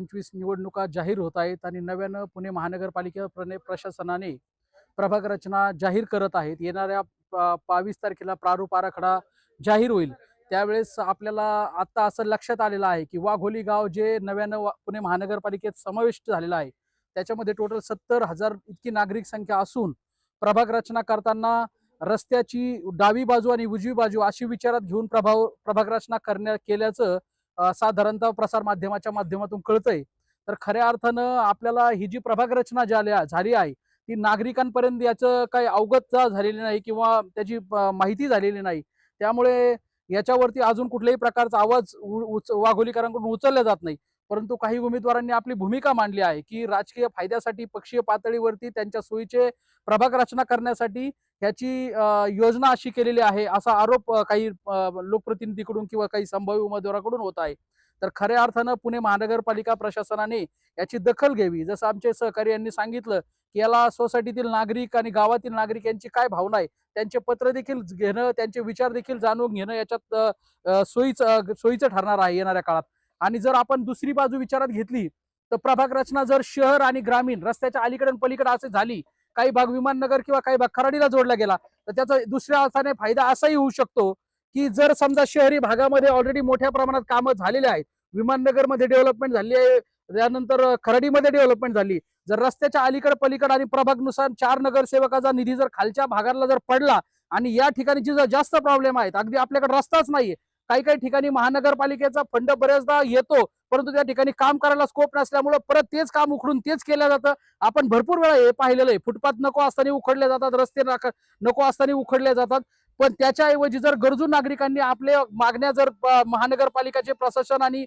पंचवीस निवडणुका जाहीर होत आहेत आणि नव्यानं पुणे महानगरपालिका प्रणे प्रशासनाने प्रभाग रचना जाहीर करत आहेत. येणाऱ्या बावीस तारखेला प्रारूप आराखडा जाहीर होईल. त्यावेळेस आपल्याला आता असं लक्षात आलेलं आहे की वाघोली गाव जे नव्यानं पुणे महानगरपालिकेत समाविष्ट झालेलं आहे त्याच्यामध्ये टोटल सत्तर हजार इतकी नागरिक संख्या असून प्रभाग रचना करताना रस्त्याची डावी बाजू आणि उजवी बाजू अशी विचारात घेऊन प्रभाव प्रभाग रचना करण्या केल्याचं साधारणतः प्रसार माध्यमाच्या माध्यमातून कळतंय. तर खऱ्या अर्थानं आपल्याला ही जी प्रभाग रचना झाली झाली आहे ती नागरिकांपर्यंत याचं काही अवगत झालेली नाही किंवा त्याची माहिती झालेली नाही. त्यामुळे याच्यावरती अजून कुठल्याही प्रकारचा आवाज उ- उच- वाघोलीकरांकडून उचलला जात नाही. परंतु काही उमेदवारांनी आपली भूमिका मांडली आहे की राजकीय फायद्यासाठी पक्षीय पातळीवरती त्यांच्या सोयीचे प्रभाग रचना करण्यासाठी ह्याची योजना अशी केलेली आहे असा आरोप काही लोकप्रतिनिधीकडून किंवा काही संभाव्य उमेदवाराकडून होत आहे. तर खऱ्या अर्थानं पुणे महानगरपालिका प्रशासनाने याची दखल घ्यावी. जसं आमचे सहकारी यांनी सांगितलं की याला सोसायटीतील नागरिक आणि गावातील नागरिक यांची काय भावना आहे त्यांचे पत्र देखील घेणं त्यांचे विचार देखील जाणून घेणं याच्यात सोयीचं सोयीचं ठरणार आहे येणाऱ्या काळात. आणि जर आपण दुसरी बाजू विचारात घेतली तर प्रभाग रचना जर शहर आणि ग्रामीण रस्त्याच्या अलीकडे पलीकडे असे झाली काही भाग विमाननगर किंवा काही भाग खराडीला जोडला गेला तर त्याचा दुसऱ्या अर्थाने फायदा असाही होऊ शकतो की जर समजा शहरी भागामध्ये ऑलरेडी मोठ्या प्रमाणात कामं झालेले आहेत विमाननगरमध्ये डेव्हलपमेंट झाली आहे त्यानंतर खराडीमध्ये डेव्हलपमेंट झाली जर रस्त्याच्या अलीकडे पलीकडे आणि प्रभागनुसार चार नगरसेवकाचा निधी जर खालच्या भागाला जर पडला आणि या ठिकाणी जर जास्त प्रॉब्लेम आहेत अगदी आपल्याकडे रस्ताच नाहीये काही काही ठिकाणी महानगरपालिकेचा फंड बऱ्याचदा येतो परंतु त्या ठिकाणी काम करायला स्कोप नसल्यामुळे परत तेच काम उखडून तेच केलं जातं. आपण भरपूर वेळा हे पाहिलेलं आहे. फुटपाथ नको असताना उखडले जातात रस्ते नाक- नको असताना उखडले जातात. पण त्याच्याऐवजी जर गरजू नागरिकांनी आपल्या मागण्या जर महानगरपालिकाचे प्रशासन आणि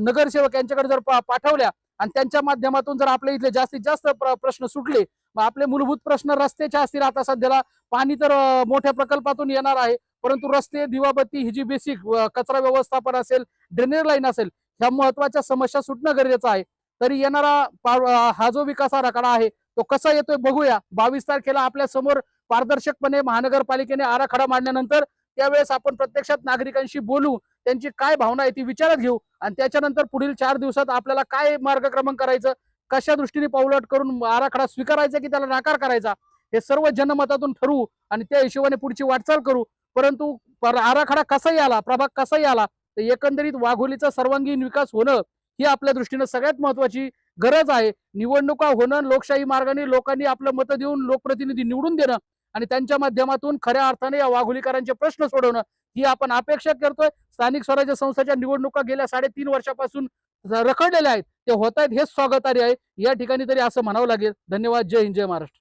नगरसेवक यांच्याकडे जर पाठवल्या आणि त्यांच्या माध्यमातून जर आपल्या इथले जास्तीत जास्त प्र- प्रश्न सुटले मग आपले मूलभूत प्रश्न रस्त्याचे असतील आता सध्याला पाणी तर मोठ्या प्रकल्पातून येणार आहे परंतु रस्ते दिवाबत्ती ही जी बेसिक कचरा व्यवस्थापन असेल ड्रेनेज लाईन असेल ह्या महत्त्वाच्या समस्या सुटणं गरजेचं आहे. तरी येणारा हा जो विकास आराखडा आहे तो कसा येतोय बघूया. बावीस तारखेला आपल्यासमोर पारदर्शकपणे महानगरपालिकेने आराखडा मांडल्यानंतर त्यावेळेस आपण प्रत्यक्षात नागरिकांशी बोलू. त्यांची काय भावना आहे ती विचारात घेऊ. आणि त्याच्यानंतर पुढील चार दिवसात आपल्याला काय मार्गक्रमण करायचं? कशा दृष्टीने पावलट करून आराखडा स्वीकारायचा की त्याला नाकार करायचा? हे सर्व जनमतातून ठरवू आणि त्या हिशोबाने पुढची वाटचाल करू. परंतु आराखडा कसाही आला प्रभाग कसाही आला तर एकंदरीत वाघोलीचा सर्वांगीण विकास होणं ही आपल्या दृष्टीनं सगळ्यात महत्वाची गरज आहे. निवडणुका होणं लोकशाही मार्गाने लोकांनी आपलं मतं देऊन लोकप्रतिनिधी निवडून देणं आणि त्यांच्या माध्यमातून खऱ्या अर्थाने या वाघोलीकरांचे प्रश्न सोडवणं ही आपण अपेक्षा करतोय. स्थानिक स्वराज्य संस्थाच्या निवडणुका गेल्या साडेतीन वर्षापासून रखडलेल्या आहेत. ते होत आहेत हेच स्वागतार्य आहे. या ठिकाणी तरी असं म्हणावं लागेल. धन्यवाद. जय हिंद जय महाराष्ट्र.